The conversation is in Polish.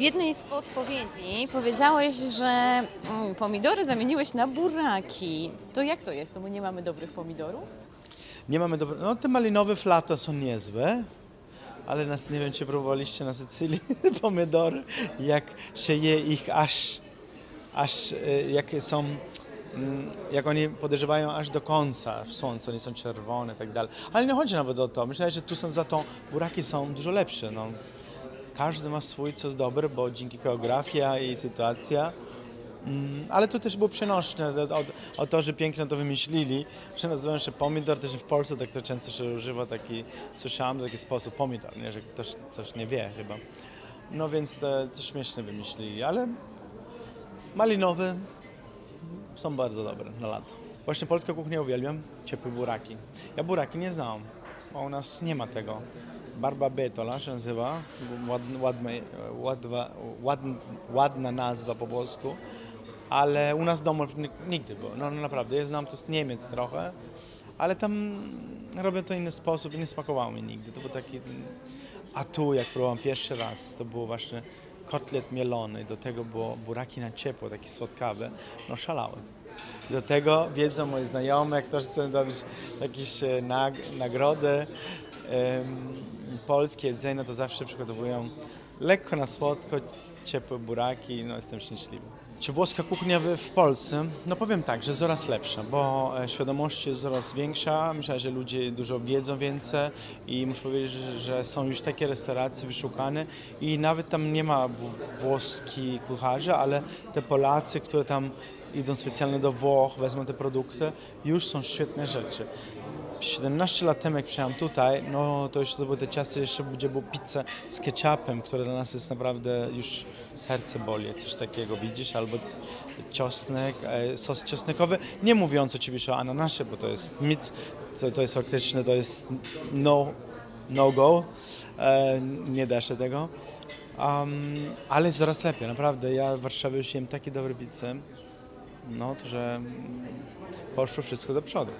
W jednej z podpowiedzi powiedziałeś, że mm, pomidory zamieniłeś na buraki. To jak to jest? To my nie mamy dobrych pomidorów? Nie mamy dobre... No te malinowe flata są niezłe, ale nas, nie wiem, czy próbowaliście na Sycylii pomidory, jak się je ich aż, aż e, jakie są, mm, jak oni podejrzewają aż do końca w słońcu, oni są czerwone i tak dalej. Ale nie chodzi nawet o to. Myślę, że tu są za to, buraki są dużo lepsze. No. Każdy ma swój, co jest dobre, bo dzięki geografia i sytuacja. Mm, ale to też było przenośne o, o, to, że piękno to wymyślili, że się pomidor, też w Polsce tak to często się używa, taki, słyszałem w taki sposób pomidor, nie, że ktoś coś nie wie chyba. No więc to, to śmiesznie wymyślili, ale malinowe są bardzo dobre na lato. Właśnie polską kuchnię uwielbiam, ciepłe buraki. Ja buraki nie znam, bo u nas nie ma tego. Barba betola się nazywa, ładna, ładna, ładna, nazwa po włosku, ale u nas w domu nigdy było. No, no naprawdę, ja znam to z Niemiec trochę, ale tam robią to inny sposób i nie smakowało mi nigdy. To był taki... A tu, jak próbowałem pierwszy raz, to było właśnie kotlet mielony, do tego było buraki na ciepło, takie słodkawe, no szalałem. Do tego wiedzą moi znajomi, ktoś chce robić jakieś e, nag nagrody, em, polskie jedzenie, to zawsze przygotowują lekko na słodko, ciepłe buraki, no jestem szczęśliwy. Czy włoska kuchnia w, w Polsce? No powiem tak, że coraz lepsza, bo e, świadomość jest coraz większa. Myślę, że ludzie dużo wiedzą więcej i muszę powiedzieć, że, że są już takie restauracje wyszukane i nawet tam nie ma włoskich kucharzy, ale te Polacy, które tam idą specjalnie do Włoch, wezmą te produkty, już są świetne rzeczy. 17 lat temu, jak przyjechałem tutaj, no to już to były te czasy jeszcze, gdzie było pizza z ketchupem, które dla nas jest naprawdę już serce boli, coś takiego widzisz, albo czosnek, e, sos czosnkowy, nie mówiąc oczywiście o ananasie, bo to jest mit, to, to jest faktycznie, to jest no, no go, e, nie da się tego. Um, ale jest coraz lepiej, naprawdę. Ja w Warszawie już jem takie dobre pizze, no że poszło wszystko do przodu.